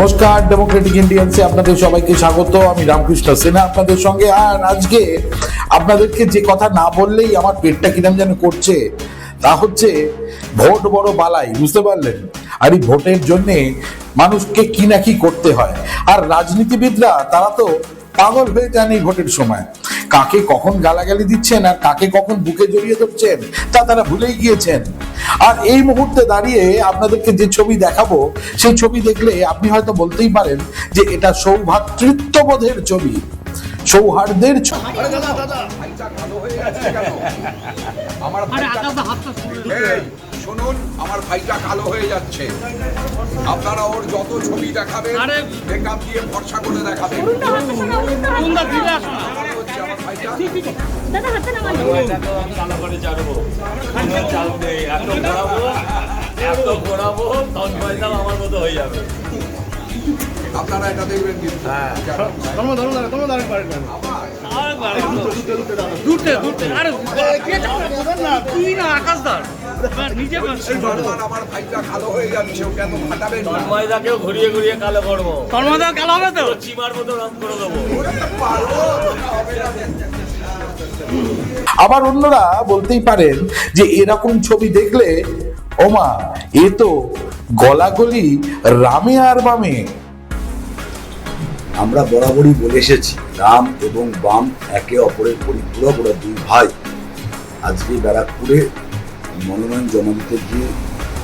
নমস্কার ডেমোক্রেটিক ইন্ডিয়ান্সে আপনাদের সবাইকে স্বাগত। আমি রামকৃষ্ণ সিনহা আপনাদের সঙ্গে। আর আজকে আপনাদেরকে যে কথা না বললেই আমার পেটটা কিরম যেন করছে, তা হচ্ছে ভোট বড় বালাই, বুঝতে পারলেন? আর এই ভোটের জন্যে মানুষকে কি না কি করতে হয়। আর রাজনীতিবিদরা, তারা তো পাগল হয়ে যান এই ভোটের সময়। কাকে কখন গালাগালি দিচ্ছেন আর কাকে কখন বুকে জড়িয়ে ধরছেন, তা তারা ভুলেই গিয়েছেন। আর এই মুহূর্তে দাঁড়িয়ে আপনাদেরকে যে ছবি দেখাবো সেই ছবি দেখলে আপনি হয়তো বলতেই পারেন যে এটা সৌভাতৃত্ববোধের ছবি। সৌহার্দ্যের ছবি। আমার শুনুন আমার ভাইটা কালো হয়ে যাচ্ছে। আপনারা ওর যত ছবি দেখাবেন মেকআপ দিয়ে ফর্সা করে দেখাবেন। দাদা হাতে নামান কালো করে ছাড়বো চাল নেই এত ঘোরাবো এত ঘোরাবো তন্ময় দাম আমার মতো হয়ে যাবে। আপনারা এটা দেখবেন কিন্তু। দূরতে দূরতে আরে না তুই না আকাশ দার নিজে কর। আমার আমার ভাইটা কালো হয়ে যাচ্ছে ওকে এত ফাটাবেন তন্ময়দাকেও ঘুরিয়ে ঘুরিয়ে কালো করব। কর্মদার কালো হবে তো? তো চিমার মতো রং করে দেবো। ওরে পারব, হবে না। আবার অন্যরা বলতেই পারেন যে এরকম ছবি দেখলে ওমা এ তো গলাগলি রামে আর বামে। আমরা বরাবরই বলে এসেছি রাম এবং বাম একে অপরের পরিপূরক ওরা দুই ভাই। আজকে ব্যারাকপুরে মনোনয়ন জমা দিতে গিয়ে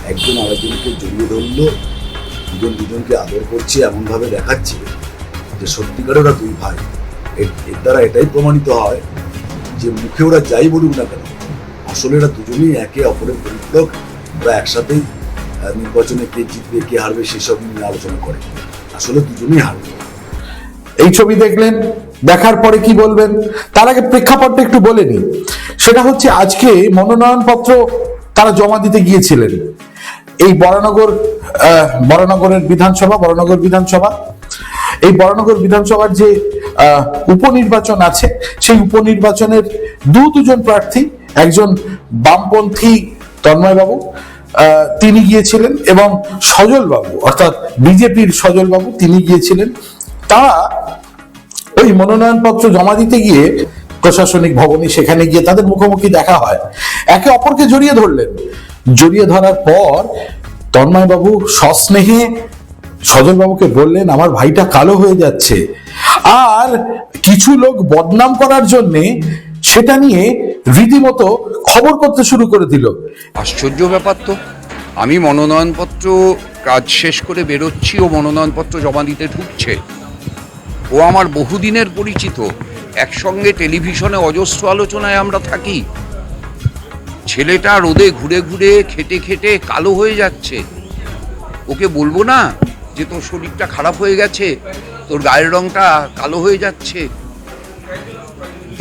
একজন আরেকজনকে জড়িয়ে ধরলো, দুজন দুজনকে আদর করছে, এমনভাবে দেখাচ্ছে যে সত্যিকার ওরা দুই ভাই। এর- দ্বারা এটাই প্রমাণিত হয় যে মুখে ওরা যাই বলুক না কেন, আসলে এরা দুজনেই একে অপরের পরিপূরক। ওরা একসাথেই নির্বাচনে কে জিতবে, কে হারবে, সেসব নিয়ে আলোচনা করে। আসলে দুজনেই হারবে। এই ছবি দেখলেন দেখার পরে কি বলবেন? তার আগে প্রেক্ষাপটটা একটু বলে নিই। সেটা হচ্ছে আজকে মনোনয়নপত্র তারা জমা দিতে গিয়েছিলেন। এই বরানগর বরানগরের বিধানসভা, বরানগর বিধানসভা। এই বরানগর বিধানসভার যে উপনির্বাচন আছে, সেই উপনির্বাচনের দু দুজন প্রার্থী, একজন বামপন্থী তন্ময়বাবু তিনি গিয়েছিলেন এবং সজলবাবু, অর্থাৎ বিজেপির সজলবাবু তিনি গিয়েছিলেন। তারা ওই মনোনয়নপত্র জমা দিতে গিয়ে প্রশাসনিক ভবনে সেখানে গিয়ে তাদের মুখোমুখি দেখা হয়। একে অপরকে জড়িয়ে ধরলেন। জড়িয়ে ধরার পর তন্ময়বাবু সস্নেহে সজলবাবুকে বললেন, আমার ভাইটা কালো হয়ে যাচ্ছে। আর কিছু লোক বদনাম করার জন্যে সেটা নিয়ে রীতিমতো খবর করতে শুরু করে দিল। আশ্চর্য ব্যাপার তো। আমি মনোনয়নপত্র কাজ শেষ করে বেরোচ্ছি ও মনোনয়নপত্র জমা দিতে ঢুকছে। ও আমার বহুদিনের পরিচিত। একসঙ্গে টেলিভিশনে অজস্র আলোচনায় আমরা থাকি। ছেলেটা রোদে ঘুরে ঘুরে খেটে খেটে কালো হয়ে যাচ্ছে। ওকে বলব না যে তোর শরীরটা খারাপ হয়ে গেছে, তোর গায়ের রংটা কালো হয়ে যাচ্ছে।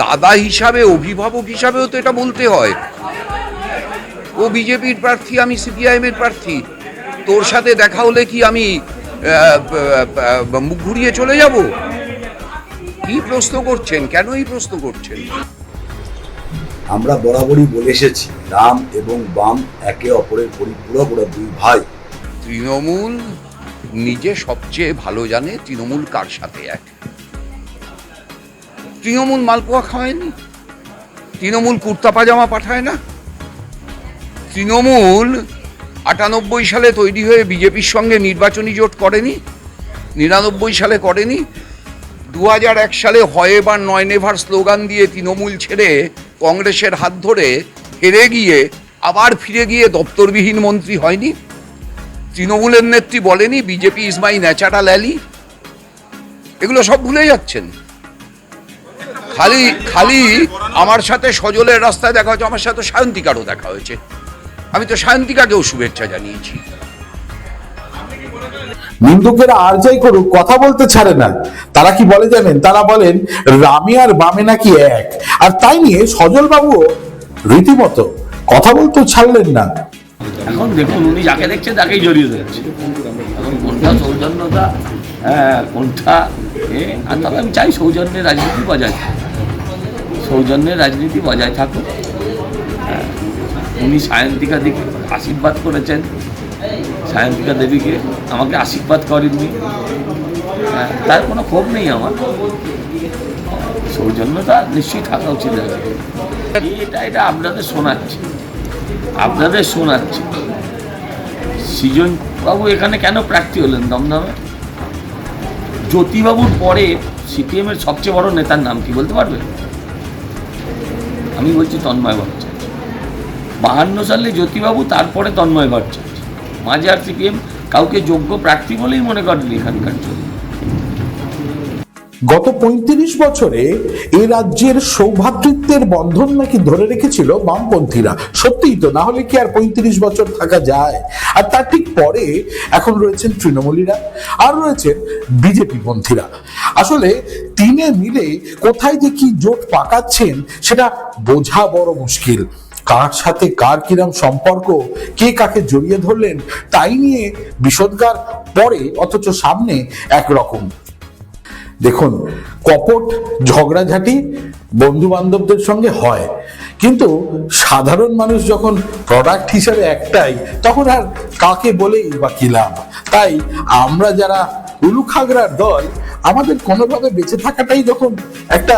দাদা হিসাবে, অভিভাবক হিসাবেও তো এটা বলতে হয়। ও বিজেপির প্রার্থী, আমি সিপিআইএম এর প্রার্থী। তোর সাথে দেখা হলে কি আমি মুখ ঘুরিয়ে চলে যাব? কি প্রশ্ন করছেন? কেন এই প্রশ্ন করছেন? আমরা বরাবরই বলে এসেছি রাম এবং বাম একে অপরের পরিপূরক ওরা দুই ভাই। তৃণমূল নিজে সবচেয়ে ভালো জানে তৃণমূল কার সাথে এক। তৃণমূল মালপোয়া খাওয়ায়নি? তৃণমূল কুর্তা পাজামা পাঠায় না? তৃণমূল আটানব্বই সালে তৈরি হয়ে বিজেপির সঙ্গে নির্বাচনী জোট করেনি? নিরানব্বই সালে করেনি? দু সালে হয় বা নয় নেভার স্লোগান দিয়ে তৃণমূল ছেড়ে কংগ্রেসের হাত ধরে হেরে গিয়ে আবার ফিরে গিয়ে দপ্তরবিহীন মন্ত্রী হয়নি। তৃণমূলের নেত্রী বলেনি, BJP is my natural ally এগুলো সব ভুলে যাচ্ছেন। খালি খালি আমার সাথে সজলের রাস্তায় দেখা হয়েছে, আমার সাথে সায়ন্তিকারও দেখা হয়েছে। আমি তো সায়ন্তিকাকেও শুভেচ্ছা জানিয়েছি। নিন্দুকেরা আর যাই করুক কথা বলতে ছাড়ে না। তারা কি বলে জানেন? তারা বলেন রামে আর বামে নাকি এক? আর তাই নিয়ে সজল বাবুও রীতিমতো কথা বলতে ছাড়লেন না। এখন দেখুন উনি যাকে দেখছে তাকেই জড়িয়ে ধরছে। এখন কোনটা সৌজন্যতা? হ্যাঁ কোনটা? আর তবে আমি চাই সৌজন্যের রাজনীতি বজায় সৌজন্যের রাজনীতি বজায় থাকুক। হ্যাঁ, উনি সায়ন্তিকা দিকে আশীর্বাদ করেছেন। সায়ন্তিকা দেবীকে আমাকে আশীর্বাদ করেননি। হ্যাঁ, তার কোনো ক্ষোভ নেই আমার। সৌজন্যতা নিশ্চয়ই থাকা উচিত এটা এটা আপনাদের শোনাচ্ছে। আপনাদের শোনাচ্ছে। সৃজন বাবু এখানে কেন প্রার্থী হলেন? দমদমে? জ্যোতিবাবুর পরে সিপিএম এর সবচেয়ে বড় নেতার নাম কি বলতে পারবেন আমি বলছি তন্ময় ভট্টাচার্য। বাহান্ন সালে জ্যোতিবাবু তারপরে তন্ময় ভট্টাচার্য। মাঝে আর সিপিএম কাউকে যোগ্য প্রার্থী বলেই মনে করেন এখানকার জন্য গত পঁয়ত্রিশ বছরে এ রাজ্যের সৌভাতৃত্বের বন্ধন নাকি ধরে রেখেছিল বামপন্থীরা? সত্যিই তো, না হলে কি আর পঁয়ত্রিশ বছর থাকা যায়? আর তার ঠিক পরে এখন রয়েছেন তৃণমূলীরা, আর রয়েছেন বিজেপি পন্থীরা। আসলে তিনে মিলে কোথায় যে কি জোট পাকাচ্ছেন, সেটা বোঝা বড় মুশকিল। কার সাথে কার কিরম সম্পর্ক, কে কাকে জড়িয়ে ধরলেন, তাই নিয়ে বিষোদ্গার পরে অথচ সামনে একরকম। দেখুন, কপট ঝগড়াঝাটি বন্ধু বান্ধবদের সঙ্গে হয়, কিন্তু সাধারণ মানুষ যখন প্রোডাক্ট হিসাবে একটাই, তখন আর কাকে বলেই বা কি লাভ? তাই আমরা যারা উলুখাগড়ার দল, আমাদের কোনোভাবে বেঁচে থাকাটাই যখন একটা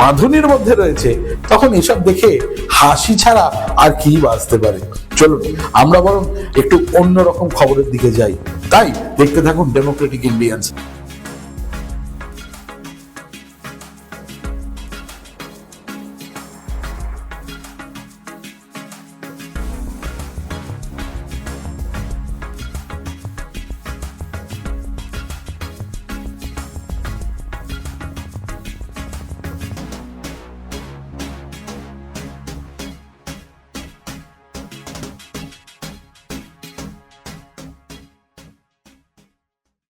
বাঁধনের মধ্যে রয়েছে, তখন এসব দেখে হাসি ছাড়া আর কি বাঁচতে পারে? চলুন, আমরা বরং একটু অন্যরকম খবরের দিকে যাই। তাই দেখতে থাকুন ডেমোক্রেটিক ইন্ডিয়ান্স